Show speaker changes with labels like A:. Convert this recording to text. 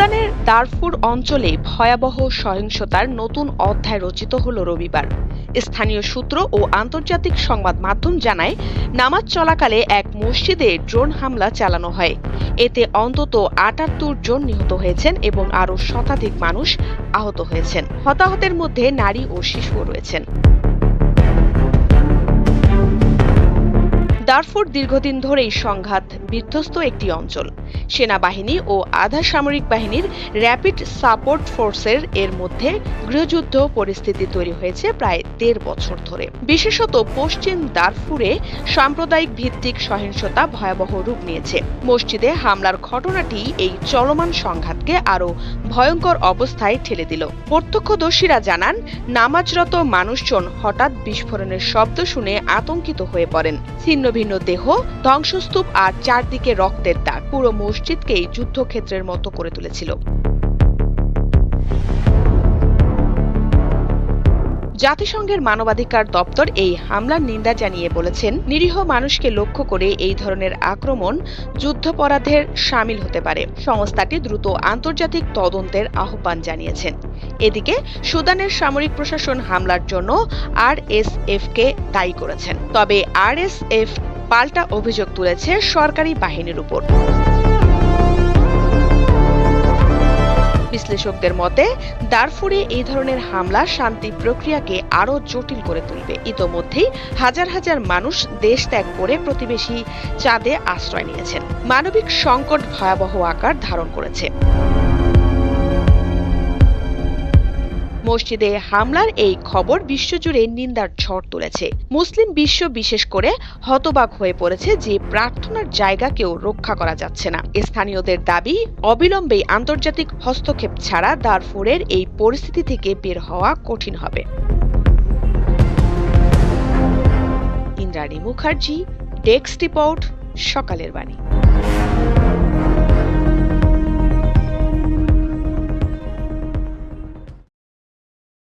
A: সুদানের দারফুর অঞ্চলে ভয়াবহ সহিংসতার নতুন অধ্যায় রচিত হল রবিবার। স্থানীয় সূত্র ও আন্তর্জাতিক সংবাদ মাধ্যম জানায়, নামাজ চলাকালে এক মসজিদে ড্রোন হামলা চালানো হয়। এতে অন্তত আটাত্তর জন নিহত হয়েছেন এবং আরও শতাধিক মানুষ আহত হয়েছেন। হতাহতের মধ্যে নারী ও শিশুও রয়েছেন। দারফুর দীর্ঘদিন ধরেই সংঘাত, বিধ্বস্ত একটি অঞ্চল। সেনাবাহিনী ও আধা সামরিক বাহিনীর র্যাপিড সাপোর্ট ফোর্সের এর মধ্যে গৃহযুদ্ধ পরিস্থিতি তৈরি হয়েছে প্রায় দেড় বছর ধরে। বিশেষত পশ্চিম দারফুরে সাম্প্রদায়িক ভিত্তিক সহিংসতা ভয়াবহ রূপ নিয়েছে। মসজিদে হামলার ঘটনাটি এই চলমান সংঘাতকে আরও ভয়ঙ্কর অবস্থায় ঠেলে দিল। প্রত্যক্ষদর্শীরা জানান, নামাজরত মানুষজন হঠাৎ বিস্ফোরণের শব্দ শুনে আতঙ্কিত হয়ে পড়েন। ছিন্ন ভিন্ন দেহ, ধ্বংসস্তূপ আর চারদিকে রক্তের দাগ পুরো মসজিদকেই যুদ্ধক্ষেত্রের মতো করে তুলেছিল। জাতিসংঘের মানবাধিকার দপ্তর এই হামলার নিন্দা জানিয়ে বলেছেন, নিরীহ মানুষকে লক্ষ্য করে এই ধরনের আক্রমণ যুদ্ধপরাধের সামিল হতে পারে। সংস্থাটি দ্রুত আন্তর্জাতিক তদন্তের আহ্বান জানিয়েছেন। এদিকে, সুদানের সামরিক প্রশাসন হামলার জন্য আরএসএফকে দায়ী করেছেন। তবে আরএসএফ পাল্টা অভিযোগ তুলেছে সরকারি বাহিনীর উপর। বিশ্লেষকদের মতে, দারফুরে এই ধরনের হামলা শান্তি প্রক্রিয়াকে আরও জটিল করে তুলবে। ইতোমধ্যেই হাজার হাজার মানুষ দেশ ত্যাগ করে প্রতিবেশী চাঁদে আশ্রয় নিয়েছেন। মানবিক সংকট ভয়াবহ আকার ধারণ করেছে। মসজিদে হামলার এই খবর বিশ্বজুড়ে নিন্দার ঝড় তুলেছে। মুসলিম বিশ্ব বিশেষ করে হতবাক হয়ে পড়েছে যে প্রার্থনার জায়গাকেও রক্ষা করা যাচ্ছে না। স্থানীয়দের দাবি, অবিলম্বে আন্তর্জাতিক হস্তক্ষেপ ছাড়া দারফুরের এই পরিস্থিতি থেকে বের হওয়া কঠিন হবে। ইন্দ্রাণী মুখার্জি, ডেস্ক রিপোর্ট, সকালের বাণী।